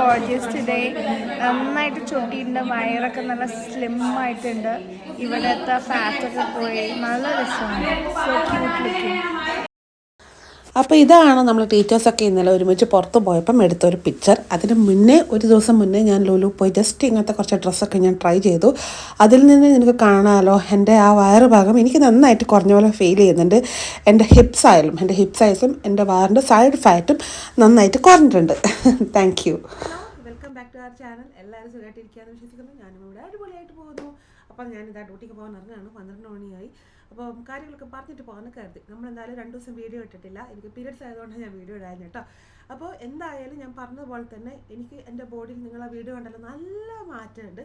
Gorgeous today നന്നായിട്ട് ചൊട്ടിയിട്ടുണ്ട് വയറൊക്കെ നല്ല സ്ലിം ആയിട്ടുണ്ട്. ഇവിടുത്തെ ഫാറ്റൊക്കെ പോയി. നല്ല രസമാണ്. സോ ക്യൂട്ട് ലുക്കിംഗ് അപ്പോൾ ഇതാണ് നമ്മൾ ടീച്ചേഴ്സൊക്കെ ഇന്നലെ ഒരുമിച്ച് പുറത്ത് പോയപ്പം എടുത്ത ഒരു പിക്ചർ അതിന് മുന്നേ ഒരു ദിവസം മുന്നേ ഞാൻ ലുലു പോയി ജസ്റ്റ് ഇങ്ങനത്തെ കുറച്ച് ഡ്രസ്സൊക്കെ ഞാൻ ട്രൈ ചെയ്തു. അതിൽ നിന്ന് നിനക്ക് കാണാമല്ലോ എന്റെ ആ വയറ് ഭാഗം എനിക്ക് നന്നായിട്ട് കുറഞ്ഞ പോലെ ഫീൽ ചെയ്യുന്നുണ്ട്. എന്റെ ഹിപ്സ് ആയാലും എന്റെ ഹിപ്സ് ആയാലും എന്റെ വയറിന്റെ സൈഡ് ഫാറ്റും നന്നായിട്ട് കുറഞ്ഞിട്ടുണ്ട്. Thank you welcome back to channel എല്ലാവരും ഞാനും ഇവിടെ അടിപൊളിയായിട്ട് പോകുന്നു. അപ്പം ഞാനിതാ ഡ്യൂട്ടിക്ക് പോകാൻ ഇറങ്ങുകയാണ്. പന്ത്രണ്ട് മണിയായി. അപ്പം കാര്യങ്ങളൊക്കെ പറഞ്ഞിട്ട് പോകാൻ കരുതി. നമ്മളെന്തായാലും രണ്ട് ദിവസം വീഡിയോ ഇട്ടിട്ടില്ല. എനിക്ക് പീരിയഡ്സ് ആയതുകൊണ്ട് ഞാൻ വീഡിയോ ഇടായിരുന്നു കേട്ടോ. അപ്പോൾ എന്തായാലും ഞാൻ പറഞ്ഞതുപോലെ തന്നെ എനിക്ക് എന്റെ ബോഡിയിൽ നിങ്ങൾ ആ വീഡിയോ കണ്ടല്ലോ നല്ല മാറ്റമുണ്ട്.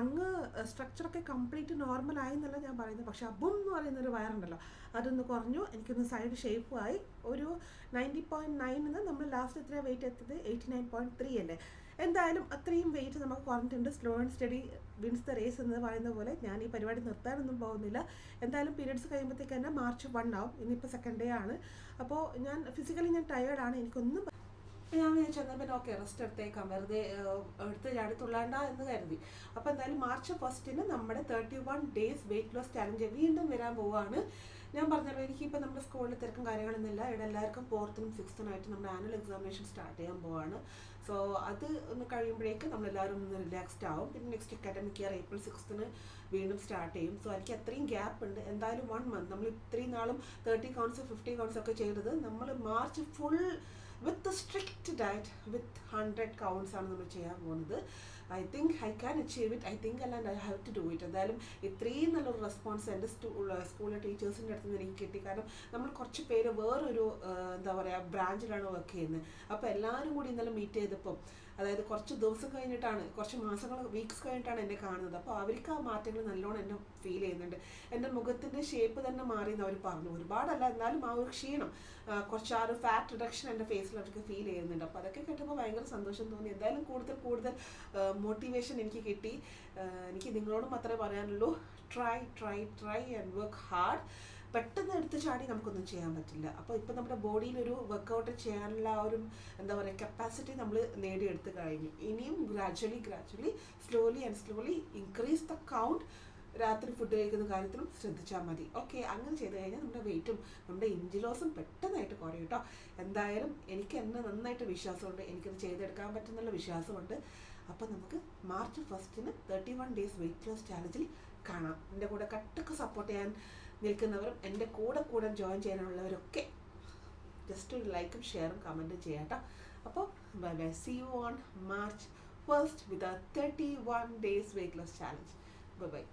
അങ്ങ് സ്ട്രക്ചറൊക്കെ കംപ്ലീറ്റ് നോർമൽ ആയി എന്നല്ല ഞാൻ പറയുന്നത്. പക്ഷേ അബും എന്ന് പറയുന്ന ഒരു വയറുണ്ടല്ലോ അതൊന്ന് കുറഞ്ഞു. എനിക്കൊന്ന് സൈഡ് ഷേപ്പുമായി ഒരു നയന്റി പോയിന്റ് നയനിന്ന് നമ്മൾ ലാസ്റ്റ് എത്ര വെയിറ്റ് എത്തിയത്? എയ്റ്റി നയൻ പോയിന്റ് ത്രീ അല്ലേ? എന്തായാലും അത്രയും വെയിറ്റ് നമുക്ക് കുറഞ്ഞിട്ടുണ്ട്. Slow and steady wins the race എന്ന് പറയുന്ന പോലെ ഞാൻ ഈ പരിപാടി നിർത്താനൊന്നും പോകുന്നില്ല. എന്തായാലും പീരീഡ്സ് കഴിയുമ്പോഴത്തേക്ക് തന്നെ മാർച്ച് വൺ ആവും. ഇന്നിപ്പോൾ സെക്കൻഡ് ഡേ ആണ്. അപ്പോൾ ഞാൻ ഫിസിക്കലി ഞാൻ ടയേർഡാണ് എനിക്കൊന്നും ഞാൻ എന്നാൽ പിന്നെ ഓക്കെ റെസ്റ്റ് എടുത്തേക്കാം. വെറുതെ എടുത്ത് ചാടി തുള്ളാണ്ട എന്ന് കരുതി. അപ്പോൾ എന്തായാലും മാർച്ച് ഫസ്റ്റിന് നമ്മുടെ thirty one days weight loss challenge വീണ്ടും വരാൻ പോവുകയാണ് ഞാൻ പറഞ്ഞല്ലോ എനിക്കിപ്പോൾ നമ്മുടെ സ്കൂളിൽ തിരക്കും കാര്യങ്ങളൊന്നുമില്ല. ഇവിടെ എല്ലാവർക്കും ഫോർത്തിനും സിക്സ്തിനായിട്ട് നമ്മുടെ ആനുവൽ എക്സാമിനേഷൻ സ്റ്റാർട്ട് ചെയ്യാൻ പോവാണ്. സോ അത് ഒന്ന് കഴിയുമ്പോഴേക്ക് നമ്മളെല്ലാവരും ഒന്ന് റിലാക്സ്ഡ് ആവും. പിന്നെ നെക്സ്റ്റ് അക്കാഡമിക് ഇയർ ഏപ്രിൽ സിക്സ്ത്തിന് വീണ്ടും സ്റ്റാർട്ട് ചെയ്യും. സോ എനിക്ക് അത്രയും ഗ്യാപ്പ് ഉണ്ട്. എന്തായാലും വൺ മന്ത് നമ്മൾ ഇത്രയും നാളും തേർട്ടി കൗണ്ട്സ് ഫിഫ്റ്റി കൗണ്ട്സ് ഒക്കെ ചെയ്തത് നമ്മൾ March full with strict diet with hundred counts ആണ് നമ്മൾ ചെയ്യാൻ പോകുന്നത്. I think I can achieve it I think അല്ലാണ്ട് I have to do it എന്തായാലും ഇത്രയും നല്ലൊരു റെസ്പോൺസ് എന്റെ സ്കൂളിലെ ടീച്ചേഴ്സിന്റെ അടുത്ത് നിന്ന് എനിക്ക് കിട്ടി. കാരണം നമ്മൾ കുറച്ച് പേര് വേറൊരു എന്താ പറയുക ബ്രാഞ്ചിലാണ് വർക്ക് ചെയ്യുന്നത്. അപ്പോൾ എല്ലാവരും കൂടി ഇന്നലെ മീറ്റ് ചെയ്തപ്പം അതായത് കുറച്ച് ദിവസം കഴിഞ്ഞിട്ടാണ് കുറച്ച് മാസങ്ങൾ വീക്സ് കഴിഞ്ഞിട്ടാണ് എന്നെ കാണുന്നത്. അപ്പോൾ അവർക്ക് ആ മാറ്റങ്ങൾ നല്ലോണം എന്നെ ഫീൽ ചെയ്യുന്നുണ്ട്. എന്റെ മുഖത്തിന്റെ ഷേപ്പ് തന്നെ മാറി എന്ന് അവർ പറഞ്ഞു. ഒരുപാടല്ല എന്നാലും ആ ഒരു ക്ഷീണം കുറച്ച് ആ ഒരു ഫാറ്റ് റിഡക്ഷൻ എന്റെ ഫേസിൽ അവർക്ക് ഫീൽ ചെയ്യുന്നുണ്ട്. അപ്പോൾ അതൊക്കെ കേട്ടപ്പോൾ ഭയങ്കര സന്തോഷം തോന്നി. എന്തായാലും കൂടുതൽ കൂടുതൽ മോട്ടിവേഷൻ എനിക്ക് കിട്ടി. എനിക്ക് നിങ്ങളോടും മാത്രമേ പറയാനുള്ളൂ. Try try try and work hard പെട്ടെന്ന് എടുത്ത് ചാടി നമുക്കൊന്നും ചെയ്യാൻ പറ്റില്ല. അപ്പോൾ ഇപ്പോൾ നമ്മുടെ ബോഡിയിൽ ഒരു വർക്കൗട്ട് ചെയ്യാനുള്ള ആ ഒരു എന്താ പറയുക കപ്പാസിറ്റി നമ്മൾ നേടിയെടുത്ത് കഴിഞ്ഞു. ഇനിയും gradually gradually slowly and slowly increase the count രാത്രി ഫുഡ് കഴിക്കുന്ന കാര്യത്തിലും ശ്രദ്ധിച്ചാൽ മതി. ഓക്കെ അങ്ങനെ ചെയ്ത് കഴിഞ്ഞാൽ നമ്മുടെ വെയിറ്റും നമ്മുടെ ഇഞ്ചി ലോസും പെട്ടെന്നായിട്ട് കുറയും കേട്ടോ എന്തായാലും എനിക്ക് എന്നെ നന്നായിട്ട് വിശ്വാസമുണ്ട്. എനിക്കത് ചെയ്തെടുക്കാൻ പറ്റുന്നുള്ള വിശ്വാസമുണ്ട്. അപ്പോൾ നമുക്ക് March ഫസ്റ്റിന് thirty one days weight loss ചാലഞ്ചിൽ കാണാം. എന്റെ കൂടെ കട്ടൊക്കെ സപ്പോർട്ട് ചെയ്യാൻ നിൽക്കുന്നവരും എന്റെ കൂടെ കൂടെ ജോയിൻ ചെയ്യാനുള്ളവരൊക്കെ ജസ്റ്റ് ഒരു ലൈക്കും ഷെയറും കമന്റും ചെയ്യാം കേട്ടോ അപ്പോൾ see you on March first with thirty one days weight loss challenge bye bye